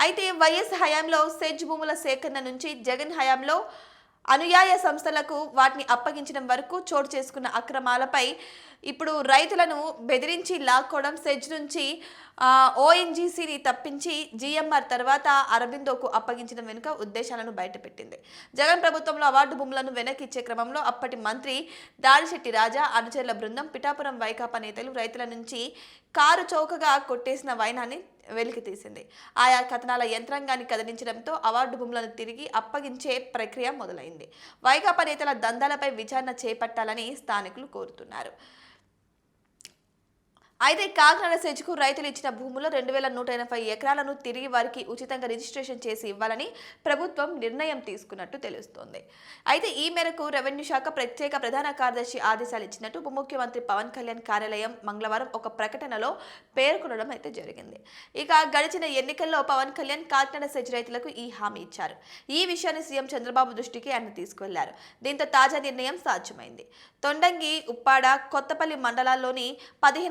అయితే వైఎస్ హయాంలో సెజ్ భూముల సేకరణ నుంచి జగన్ హయాంలో అనుయాయ సంస్థలకు వాటిని అప్పగించడం వరకు చోటు చేసుకున్న అక్రమాలపై ఇప్పుడు రైతులను బెదిరించి లాక్కోవడం సెజ్ నుంచి ఓఎన్జీసీని తప్పించి జీఎంఆర్ తర్వాత అరబిందోకు అప్పగించడం వెనుక ఉద్దేశాలను బయటపెట్టింది. జగన్ ప్రభుత్వంలో అవార్డు భూములను వెనక్కి ఇచ్చే క్రమంలో అప్పటి మంత్రి దాడిశెట్టి రాజా అనుచరుల బృందం పిఠాపురం వైకాపా నేతలు రైతుల నుంచి కారు చౌకగా కొట్టేసిన వైనాన్ని వెలికి తీసింది. ఆయా కథనాల యంత్రాంగాన్ని కదిలించడంతో అవార్డు భూములను తిరిగి అప్పగించే ప్రక్రియ మొదలైంది. వైకాపా నేతల దందాలపై విచారణ చేపట్టాలని స్థానికులు కోరుతున్నారు. అయితే కాకినాడ సెజ్కు రైతులు ఇచ్చిన భూములో రెండు వేల నూట ఎనభై ఎకరాలను తిరిగి వారికి ఉచితంగా రిజిస్ట్రేషన్ చేసి ఇవ్వాలని ప్రభుత్వం నిర్ణయం తీసుకున్నట్టు తెలుస్తోంది. అయితే ఈ మేరకు రెవెన్యూ శాఖ ప్రత్యేక ప్రధాన కార్యదర్శి ఆదేశాలు ఇచ్చినట్టు ఉప ముఖ్యమంత్రి పవన్ కళ్యాణ్ కార్యాలయం మంగళవారం ఒక ప్రకటనలో పేర్కొనడం అయితే జరిగింది. ఇక గడిచిన ఎన్నికల్లో పవన్ కళ్యాణ్ కాకినాడ సెజ్ రైతులకు ఈ హామీ ఇచ్చారు. ఈ విషయాన్ని సీఎం చంద్రబాబు దృష్టికి ఆయన తీసుకువెళ్ళారు. దీంతో తాజా నిర్ణయం సాధ్యమైంది. తొండంగి ఉప్పాడ కొత్తపల్లి మండలాల్లోని పదిహేను